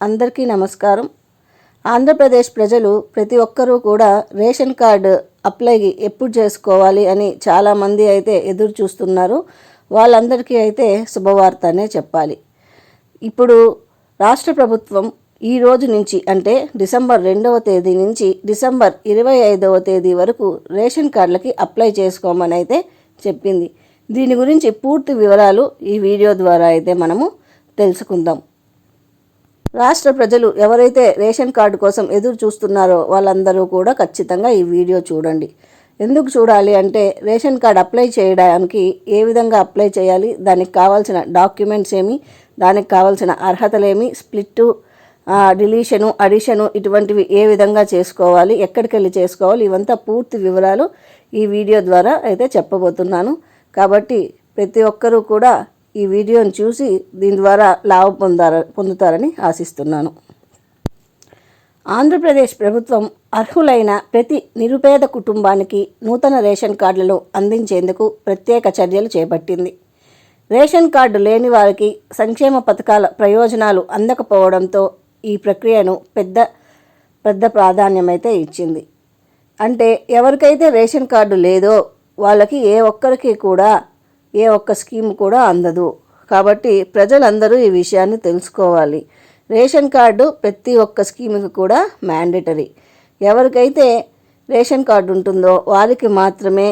అందరికీ నమస్కారం. ఆంధ్రప్రదేశ్ ప్రజలు ప్రతి ఒక్కరూ కూడా రేషన్ కార్డు అప్లై ఎప్పుడు చేసుకోవాలి అని చాలామంది అయితే ఎదురు చూస్తున్నారు. వాళ్ళందరికీ అయితే శుభవార్త అనే చెప్పాలి. ఇప్పుడు రాష్ట్ర ప్రభుత్వం ఈ రోజు నుంచి అంటే డిసెంబర్ రెండవ తేదీ నుంచి డిసెంబర్ ఇరవై ఐదవ తేదీ వరకు రేషన్ కార్డులకి అప్లై చేసుకోమని అయితే చెప్పింది. దీని గురించి పూర్తి వివరాలు ఈ వీడియో ద్వారా అయితే మనము తెలుసుకుందాం. రాష్ట్ర ప్రజలు ఎవరైతే రేషన్ కార్డు కోసం ఎదురు చూస్తున్నారో వాళ్ళందరూ కూడా ఖచ్చితంగా ఈ వీడియో చూడండి. ఎందుకు చూడాలి అంటే రేషన్ కార్డు అప్లై చేయడానికి ఏ విధంగా అప్లై చేయాలి దానికి కావాల్సిన డాక్యుమెంట్స్ ఏమి దానికి కావాల్సిన అర్హతలేమి స్ప్లిట్టు డిలీషను అడిషను ఇటువంటివి ఏ విధంగా చేసుకోవాలి ఎక్కడికి వెళ్ళి చేసుకోవాలి ఇవంతా పూర్తి వివరాలు ఈ వీడియో ద్వారా అయితే చెప్పబోతున్నాను. కాబట్టి ప్రతి ఒక్కరూ కూడా ఈ వీడియోను చూసి దీని ద్వారా లాభం పొందార పొందుతారని ఆశిస్తున్నాను. ఆంధ్రప్రదేశ్ ప్రభుత్వం అర్హులైన ప్రతి నిరుపేద కుటుంబానికి నూతన రేషన్ కార్డులను అందించేందుకు ప్రత్యేక చర్యలు చేపట్టింది. రేషన్ కార్డు లేని వారికి సంక్షేమ పథకాల ప్రయోజనాలు అందకపోవడంతో ఈ ప్రక్రియను పెద్ద పెద్ద ప్రాధాన్యమైతే ఇచ్చింది. అంటే ఎవరికైతే రేషన్ కార్డు లేదో వాళ్ళకి ఏ ఒక్కరికి కూడా ఏ ఒక్క స్కీమ్ కూడా అందదు. కాబట్టి ప్రజలందరూ ఈ విషయాన్ని తెలుసుకోవాలి. రేషన్ కార్డు ప్రతి ఒక్క స్కీమ్కి కూడా మ్యాండేటరీ. ఎవరికైతే రేషన్ కార్డు ఉంటుందో వారికి మాత్రమే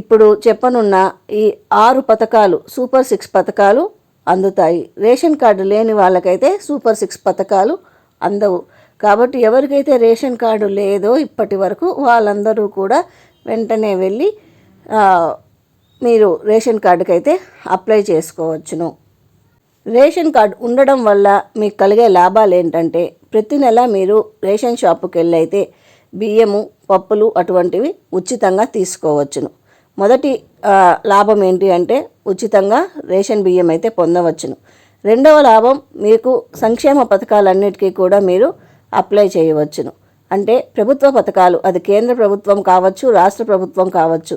ఇప్పుడు చెప్పనున్న ఈ ఆరు పథకాలు సూపర్ సిక్స్ పథకాలు అందుతాయి. రేషన్ కార్డు లేని వాళ్ళకైతే సూపర్ సిక్స్ పథకాలు అందవు. కాబట్టి ఎవరికైతే రేషన్ కార్డు లేదో ఇప్పటి వరకు వాళ్ళందరూ కూడా వెంటనే వెళ్ళి మీరు రేషన్ కార్డుకి అయితే అప్లై చేసుకోవచ్చును. రేషన్ కార్డు ఉండడం వల్ల మీకు కలిగే లాభాలు ఏంటంటే ప్రతి నెల మీరు రేషన్ షాపుకి వెళ్ళైతే బియ్యము పప్పులు అటువంటివి ఉచితంగా తీసుకోవచ్చును. మొదటి లాభం ఏంటి అంటే ఉచితంగా రేషన్ బియ్యం అయితే పొందవచ్చును. రెండవ లాభం మీకు సంక్షేమ పథకాలన్నిటికీ కూడా మీరు అప్లై చేయవచ్చును. అంటే ప్రభుత్వ పథకాలు అది కేంద్ర ప్రభుత్వం కావచ్చు రాష్ట్ర ప్రభుత్వం కావచ్చు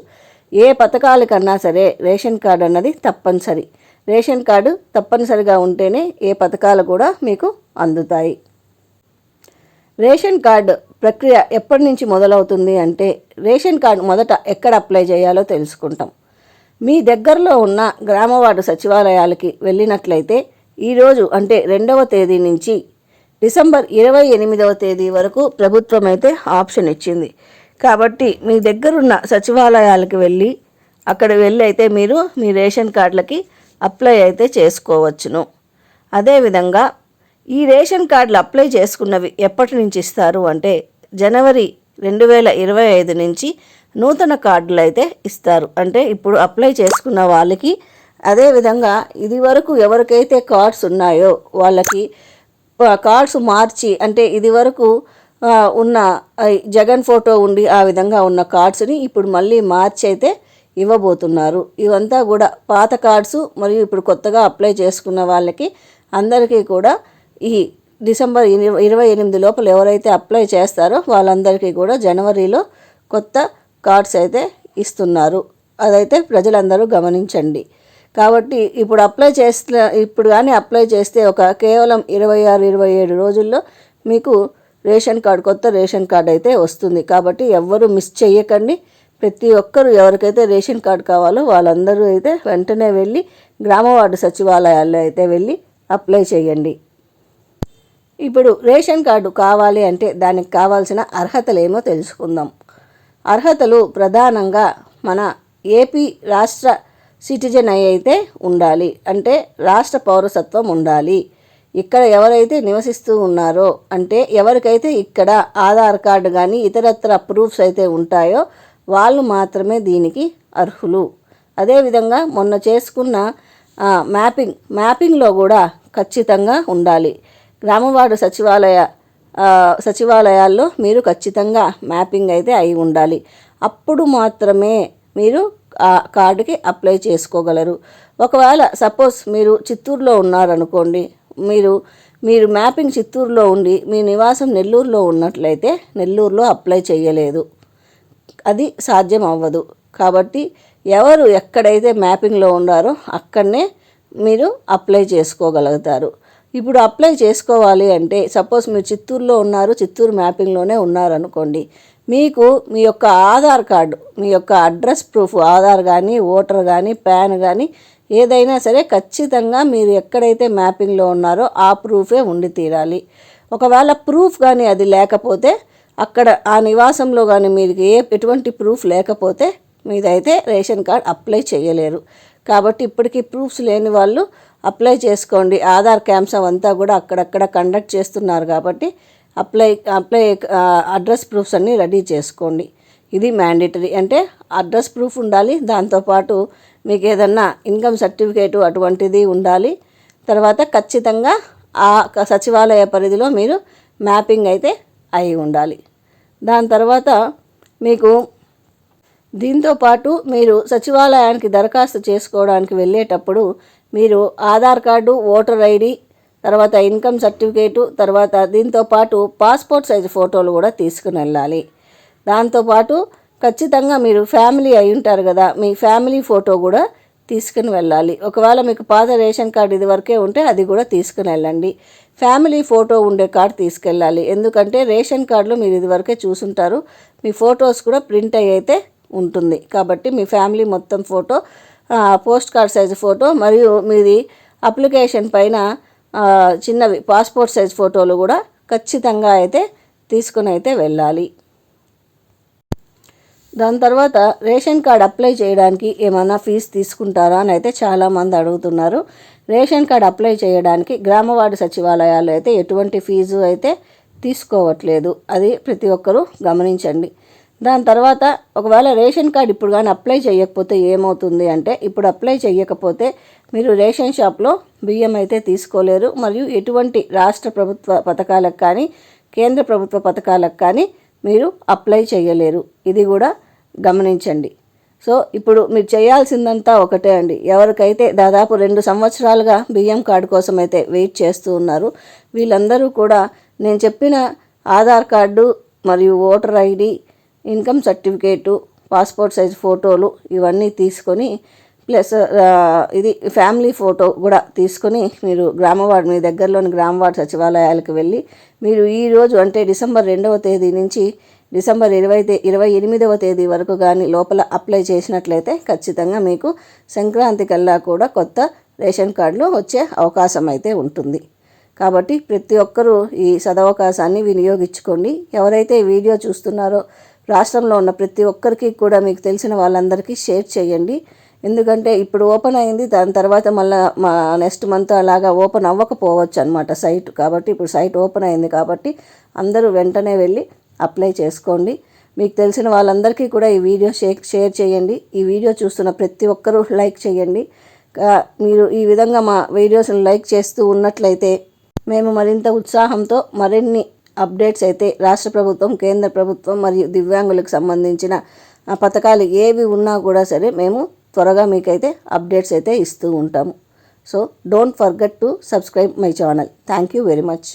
ఏ పథకాల కన్నా సరే రేషన్ కార్డు అన్నది తప్పనిసరి. రేషన్ కార్డు తప్పనిసరిగా ఉంటేనే ఏ పథకాలు కూడా మీకు అందుతాయి. రేషన్ కార్డు ప్రక్రియ ఎప్పటి నుంచి మొదలవుతుంది అంటే రేషన్ కార్డు మొదట ఎక్కడ అప్లై చేయాలో తెలుసుకుంటాం. మీ దగ్గరలో ఉన్న గ్రామవార్డు సచివాలయాలకి వెళ్ళినట్లయితే ఈరోజు అంటే రెండవ తేదీ నుంచి డిసెంబర్ ఇరవై ఎనిమిదవ తేదీ వరకు ప్రభుత్వం అయితే ఆప్షన్ ఇచ్చింది. కాబట్టి మీ దగ్గరున్న సచివాలయాలకు వెళ్ళి అక్కడ వెళ్ళి అయితే మీరు మీ రేషన్ కార్డులకి అప్లై అయితే చేసుకోవచ్చును. అదేవిధంగా ఈ రేషన్ కార్డులు అప్లై చేసుకున్నవి ఎప్పటి నుంచి ఇస్తారు అంటే జనవరి రెండు వేల ఇరవై ఐదు నుంచి నూతన కార్డులు అయితే ఇస్తారు. అంటే ఇప్పుడు అప్లై చేసుకున్న వాళ్ళకి అదేవిధంగా ఇది వరకు ఎవరికైతే కార్డ్స్ ఉన్నాయో వాళ్ళకి కార్డ్స్ మార్చి అంటే ఇది వరకు ఉన్న జగన్ ఫోటో ఉండి ఆ విధంగా ఉన్న కార్డ్స్ని ఇప్పుడు మళ్ళీ మార్చి అయితే ఇవ్వబోతున్నారు. ఇవంతా కూడా పాత కార్డ్స్ మరియు ఇప్పుడు కొత్తగా అప్లై చేసుకున్న వాళ్ళకి అందరికీ కూడా ఈ డిసెంబర్ ఇరవై ఎనిమిది లోపల ఎవరైతే అప్లై చేస్తారో వాళ్ళందరికీ కూడా జనవరిలో కొత్త కార్డ్స్ అయితే ఇస్తున్నారు. అదైతే ప్రజలందరూ గమనించండి. కాబట్టి ఇప్పుడు అప్లై చేస్తే ఇప్పుడు కానీ అప్లై చేస్తే ఒక కేవలం ఇరవై ఆరు ఇరవై ఏడు రోజుల్లో మీకు రేషన్ కార్డు కొత్త రేషన్ కార్డు అయితే వస్తుంది. కాబట్టి ఎవ్వరూ మిస్ చేయకండి ప్రతి ఒక్కరు ఎవరికైతే రేషన్ కార్డు కావాలో వాళ్ళందరూ అయితే వెంటనే వెళ్ళి గ్రామ వార్డు సచివాలయాల్లో అయితే వెళ్ళి అప్లై చేయండి. ఇప్పుడు రేషన్ కార్డు కావాలి అంటే దానికి కావాల్సిన అర్హతలు ఏమో తెలుసుకుందాం. అర్హతలు ప్రధానంగా మన ఏపీ రాష్ట్ర సిటిజన్ అయి అయితే ఉండాలి. అంటే రాష్ట్ర పౌరసత్వం ఉండాలి. ఇక్కడ ఎవరైతే నివసిస్తూ ఉన్నారో అంటే ఎవరికైతే ఇక్కడ ఆధార్ కార్డు కానీ ఇతరత్ర ప్రూఫ్స్ అయితే ఉంటాయో వాళ్ళు మాత్రమే దీనికి అర్హులు. అదేవిధంగా మొన్న చేసుకున్న మ్యాపింగ్ మ్యాపింగ్లో కూడా ఖచ్చితంగా ఉండాలి. గ్రామవార్డు సచివాలయ సచివాలయాల్లో మీరు ఖచ్చితంగా మ్యాపింగ్ అయితే అయి ఉండాలి. అప్పుడు మాత్రమే మీరు ఆ కార్డుకి అప్లై చేసుకోగలరు. ఒకవేళ సపోజ్ మీరు చిత్తూరులో ఉన్నారనుకోండి మీరు మీరు మ్యాపింగ్ చిత్తూరులో ఉండి మీ నివాసం నెల్లూరులో ఉన్నట్లయితే నెల్లూరులో అప్లై చేయలేదు. అది సాధ్యం అవ్వదు. కాబట్టి ఎవరు ఎక్కడైతే మ్యాపింగ్లో ఉన్నారో అక్కడనే మీరు అప్లై చేసుకోగలుగుతారు. ఇప్పుడు అప్లై చేసుకోవాలి అంటే సపోజ్ మీరు చిత్తూరులో ఉన్నారు చిత్తూరు మ్యాపింగ్లోనే ఉన్నారు అనుకోండి మీకు మీ యొక్క ఆధార్ కార్డు మీ యొక్క అడ్రస్ ప్రూఫ్ ఆధార్ కానీ ఓటర్ కానీ ప్యాన్ కానీ ఏదైనా సరే ఖచ్చితంగా మీరు ఎక్కడైతే మ్యాపింగ్లో ఉన్నారో ఆ ప్రూఫే ఉండి తీరాలి. ఒకవేళ ప్రూఫ్ కానీ అది లేకపోతే అక్కడ ఆ నివాసంలో కానీ మీరు ఏ ఎటువంటి ప్రూఫ్ లేకపోతే మీదైతే రేషన్ కార్డ్ అప్లై చేయలేరు. కాబట్టి ఇప్పటికీ ప్రూఫ్స్ లేని వాళ్ళు అప్లై చేసుకోండి. ఆధార్ క్యాంప్స్ అవంతా కూడా అక్కడక్కడ కండక్ట్ చేస్తున్నారు కాబట్టి అప్లై అప్లై అడ్రస్ ప్రూఫ్స్ అన్నీ రెడీ చేసుకోండి. ఇది మ్యాండేటరీ అంటే అడ్రస్ ప్రూఫ్ ఉండాలి. దాంతోపాటు మీకు ఏదన్నా ఇన్కమ్ సర్టిఫికేటు అటువంటిది ఉండాలి. తర్వాత ఖచ్చితంగా ఆ సచివాలయ పరిధిలో మీరు మ్యాపింగ్ అయితే అయి ఉండాలి. దాని తర్వాత మీకు దీంతో పాటు మీరు సచివాలయానికి దరఖాస్తు చేసుకోవడానికి వెళ్ళేటప్పుడు మీరు ఆధార్ కార్డు ఓటర్ ఐడి తర్వాత ఇన్కమ్ సర్టిఫికేటు తర్వాత దీంతో పాటు పాస్పోర్ట్ సైజు ఫోటోలు కూడా తీసుకుని వెళ్ళాలి. దాంతోపాటు ఖచ్చితంగా మీరు ఫ్యామిలీ అయి ఉంటారు కదా మీ ఫ్యామిలీ ఫోటో కూడా తీసుకుని వెళ్ళాలి. ఒకవేళ మీకు పాత రేషన్ కార్డు ఇది వరకే ఉంటే అది కూడా తీసుకుని వెళ్ళండి. ఫ్యామిలీ ఫోటో ఉండే కార్డు తీసుకెళ్ళాలి. ఎందుకంటే రేషన్ కార్డులో మీరు ఇదివరకే చూసుంటారు. మీ ఫొటోస్ కూడా ప్రింట్ అయ్యి అయితే ఉంటుంది. కాబట్టి మీ ఫ్యామిలీ మొత్తం photo post card size photo మరియు మీది అప్లికేషన్ పైన చిన్నవి పాస్పోర్ట్ సైజ్ ఫోటోలు కూడా ఖచ్చితంగా అయితే తీసుకుని అయితే వెళ్ళాలి. దాని తర్వాత రేషన్ కార్డ్ అప్లై చేయడానికి ఏమైనా ఫీజు తీసుకుంటారా అని అయితే చాలామంది అడుగుతున్నారు. రేషన్ కార్డ్ అప్లై చేయడానికి గ్రామవాడు సచివాలయాలు అయితే ఎటువంటి ఫీజు అయితే తీసుకోవట్లేదు. అది ప్రతి ఒక్కరూ గమనించండి. దాని తర్వాత ఒకవేళ రేషన్ కార్డ్ ఇప్పుడు కానీ అప్లై చేయకపోతే ఏమవుతుంది అంటే ఇప్పుడు అప్లై చేయకపోతే మీరు రేషన్ షాప్లో బియ్యం అయితే తీసుకోలేరు. మరియు ఎటువంటి రాష్ట్ర ప్రభుత్వ పథకాలకు కానీ కేంద్ర ప్రభుత్వ పథకాలకు కానీ మీరు అప్లై చేయలేరు. ఇది కూడా గమనించండి. సో ఇప్పుడు మీరు చేయాల్సిందంతా ఒకటే అండి. ఎవరికైతే దాదాపు రెండు సంవత్సరాలుగా బియ్యం కార్డు కోసం అయితే వెయిట్ చేస్తూ ఉన్నారు వీళ్ళందరూ కూడా నేను చెప్పిన ఆధార్ కార్డు మరియు voter ID income certificate passport size ఫోటోలు ఇవన్నీ తీసుకొని ప్లస్ ఇది ఫ్యామిలీ ఫోటో కూడా తీసుకొని మీరు గ్రామవార్డు మీ దగ్గరలోని గ్రామవార్డు సచివాలయాలకు వెళ్ళి మీరు ఈ రోజు అంటే డిసెంబర్ రెండవ తేదీ నుంచి డిసెంబర్ ఇరవై ఇరవై ఎనిమిదవ తేదీ వరకు కానీ లోపల అప్లై చేసినట్లయితే ఖచ్చితంగా మీకు సంక్రాంతి కల్లా కూడా కొత్త రేషన్ కార్డులు వచ్చే అవకాశం అయితే ఉంటుంది. కాబట్టి ప్రతి ఒక్కరూ ఈ సదవకాశాన్ని వినియోగించుకోండి. ఎవరైతే ఈ వీడియో చూస్తున్నారో రాష్ట్రంలో ఉన్న ప్రతి ఒక్కరికి కూడా మీకు తెలిసిన వాళ్ళందరికీ షేర్ చేయండి. ఎందుకంటే ఇప్పుడు ఓపెన్ అయింది దాని తర్వాత మళ్ళీ మా నెక్స్ట్ మంత్ అలాగా ఓపెన్ అవ్వకపోవచ్చు అనమాట సైట్. కాబట్టి ఇప్పుడు సైట్ ఓపెన్ అయింది కాబట్టి అందరూ వెంటనే వెళ్ళి అప్లై చేసుకోండి. మీకు తెలిసిన వాళ్ళందరికీ కూడా ఈ వీడియో షేర్ షేర్ చేయండి. ఈ వీడియో చూస్తున్న ప్రతి ఒక్కరూ లైక్ చేయండి. మీరు ఈ విధంగా మా వీడియోస్ని లైక్ చేస్తూ ఉన్నట్లయితే మేము మరింత ఉత్సాహంతో మరిన్ని అప్డేట్స్ అయితే రాష్ట్ర ప్రభుత్వం కేంద్ర ప్రభుత్వం మరియు దివ్యాంగులకు సంబంధించిన ఆ పథకాలు ఏవి ఉన్నా కూడా సరే మేము త్వరగా మీకైతే అప్డేట్స్ అయితే ఇస్తూ ఉంటాము. So don't forget to subscribe my channel thank you very much